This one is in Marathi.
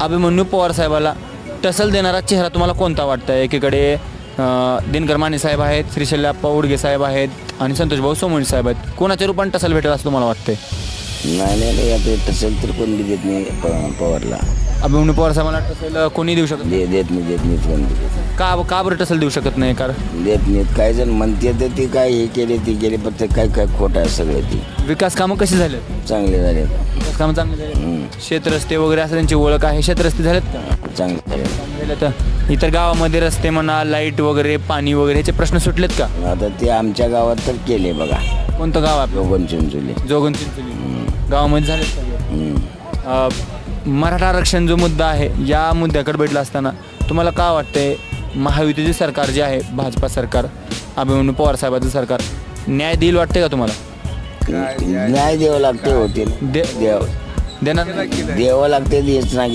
अभिमन्यू पवार साहेबाला टसल देणारा चेहरा तुम्हाला कोणता वाटतं एकीकडे अं, दिनकर माने साहेब आहेत श्रीशैल्याप्पा उडगे साहेब आहेत आणि संतोषभाऊ सोमणी साहेब आहेत. कोणाच्या रूपाने टसल भेटेल असं तुम्हाला वाटतंय? नाही नाही नाही आता तसं तर कोण देत नाही पवारला. अभिमन्यू पवार साहेबांना टसल कोणी देऊ शकत देत नाही कोण देत नाही. का का बरं टसल देऊ शकत नाही? कारण देत नाहीत. काही जण म्हणते तर ते काय हे केले ते केले पण ते काय काय खोटं आहे सगळं ते. विकास कामं कशी झाले चांगले झाले. विकास कामं चांगली झाली. शेतरस्ते वगैरे असं त्यांची ओळख आहे? शेतरस्ते झालेत का? चांगले झाले. झाले तर इतर गावामध्ये रस्ते म्हणा लाइट वगैरे पाणी वगैरे ह्याचे प्रश्न सुटलेत का? आता ते आमच्या गावात तर केले बघा. कोणतं गाव आहे दोघन चिंचोली. जोगन चिंचोली. गावामध्ये झालेत का? हम्म. अ, मराठा आरक्षण जो मुद्दा आहे या मुद्द्याकडे भेटला असताना तुम्हाला का वाटतंय महायुतीचे सरकार जे आहे भाजपा सरकार अभिमन्यू पवार साहेबांचं सरकार न्याय देईल वाटते का तुम्हाला? न्याय द्यावं लागते होते दे द्याव देणार द्यावं लागते देच नाही.